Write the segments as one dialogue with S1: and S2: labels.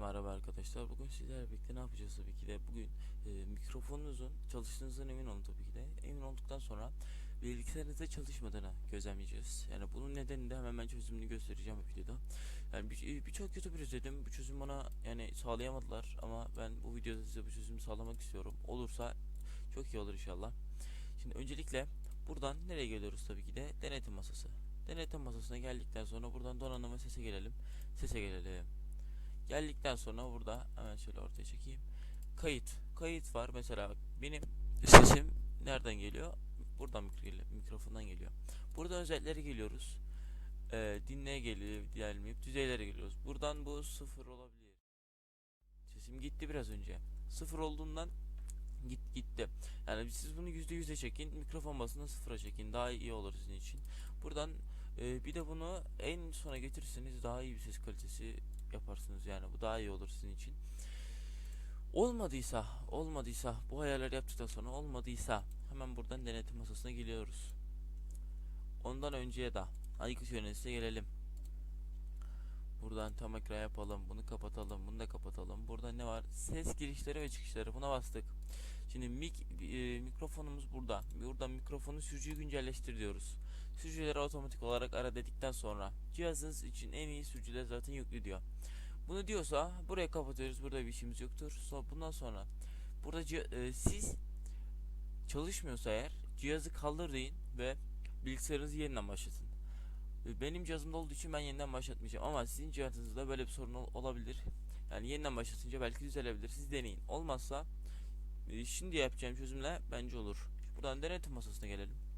S1: merhaba arkadaşlar. Bugün sizlerle birlikte ne yapacağız tabii ki de. Bugün e, mikrofonunuzun çalıştığınızdan emin olun tabii ki de. Emin olduktan sonra bilgisayarınızda çalışmadığını gözlemleyeceğiz. Yani bunun nedenini de hemen ben çözümünü göstereceğim bu videoda. Yani bir- birçok YouTuber izledim. Bu çözüm bana yani sağlayamadılar ama ben bu videoda size bu çözümü sağlamak istiyorum. Olursa çok iyi olur inşallah. Şimdi öncelikle buradan nereye geliyoruz tabii ki de denetim masası. Denetim masasına geldikten sonra buradan donanıma sese gelelim. Sese gelelim. Geldikten sonra burada hemen şöyle ortaya çekeyim. Kayıt. Kayıt var. Mesela benim sesim nereden geliyor? Buradan mikro- mikrofondan geliyor. Burada özelliklere geliyoruz. Ee, dinleye geliyor, gelmeyip düzeylere geliyoruz. Buradan bu sıfır olabilir. Sesim gitti biraz önce. Sıfır olduğundan git gitti. Yani siz bunu yüzde yüze çekin, mikrofon basını sıfıra çekin. Daha iyi olur sizin için. Buradan e, bir de bunu en sona getirirseniz daha iyi bir ses kalitesi yaparsınız yani bu daha iyi olur sizin için. Olmadıysa, olmadıysa bu ayarları yaptıktan sonra olmadıysa hemen buradan denetim masasına geliyoruz. Ondan önceye de aygıt yöneticine gelelim. Buradan tam ekran yapalım, bunu kapatalım, bunu da kapatalım. Burada ne var? Ses girişleri ve çıkışları buna bastık. Şimdi mik, e, mikrofonumuz burada. Buradan mikrofonu sürücüyü güncelleştir diyoruz. Sürücüleri otomatik olarak ara dedikten sonra cihazınız için en iyi sürücüler zaten yüklü diyor. Bunu diyorsa buraya kapatıyoruz. Burada bir işimiz yoktur. So bundan sonra burada e, siz çalışmıyorsa eğer cihazı kaldır deyin ve bilgisayarınızı yeniden başlatın. E, Benim cihazımda olduğu için ben yeniden başlatmayacağım ama sizin cihazınızda böyle bir sorun ol- olabilir. Yani yeniden başlatınca belki düzelebilir. Siz deneyin. Olmazsa e, şimdi yapacağım çözümle bence olur. Buradan denetim masasına gelelim.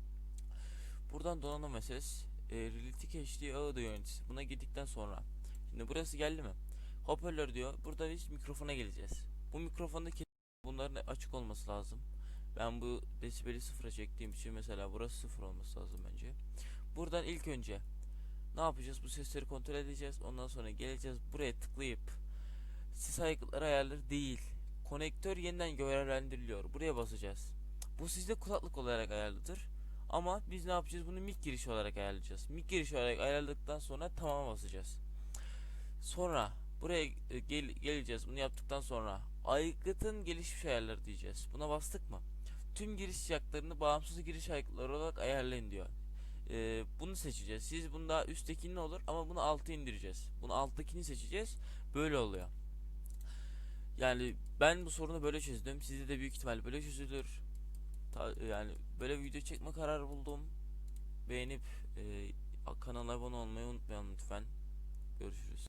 S1: Buradan donanım ve ses, e, Reality HD ağda yöneticisi. Buna girdikten sonra. Şimdi burası geldi mi? Hoparlör diyor. Burada biz mikrofona geleceğiz. Bu mikrofondaki bunların açık olması lazım. Ben bu desibeli sıfıra çektiğim için mesela burası sıfır olması lazım bence. Buradan ilk önce ne yapacağız? Bu sesleri kontrol edeceğiz. Ondan sonra geleceğiz buraya tıklayıp ses aygıtları ayarları değil. Konektör yeniden görevlendiriliyor. Buraya basacağız. Bu sizde kulaklık olarak ayarlıdır. Ama biz ne yapacağız? Bunu mic girişi olarak ayarlayacağız. Mic girişi olarak ayarladıktan sonra tamam basacağız. Sonra buraya e, gel geleceğiz. Bunu yaptıktan sonra aygıtın gelişmiş ayarları diyeceğiz. Buna bastık mı? Tüm giriş jacklarını bağımsız giriş aygıtları olarak ayarlayın diyor. Ee, bunu seçeceğiz. Siz bunda üsttekini olur ama bunu alta indireceğiz. Bunu alttakini seçeceğiz. Böyle oluyor. Yani ben bu sorunu böyle çözdüm. Sizde de büyük ihtimal böyle çözülür. Yani böyle video çekme kararı buldum. Beğenip e, kanala abone olmayı unutmayalım lütfen. Görüşürüz.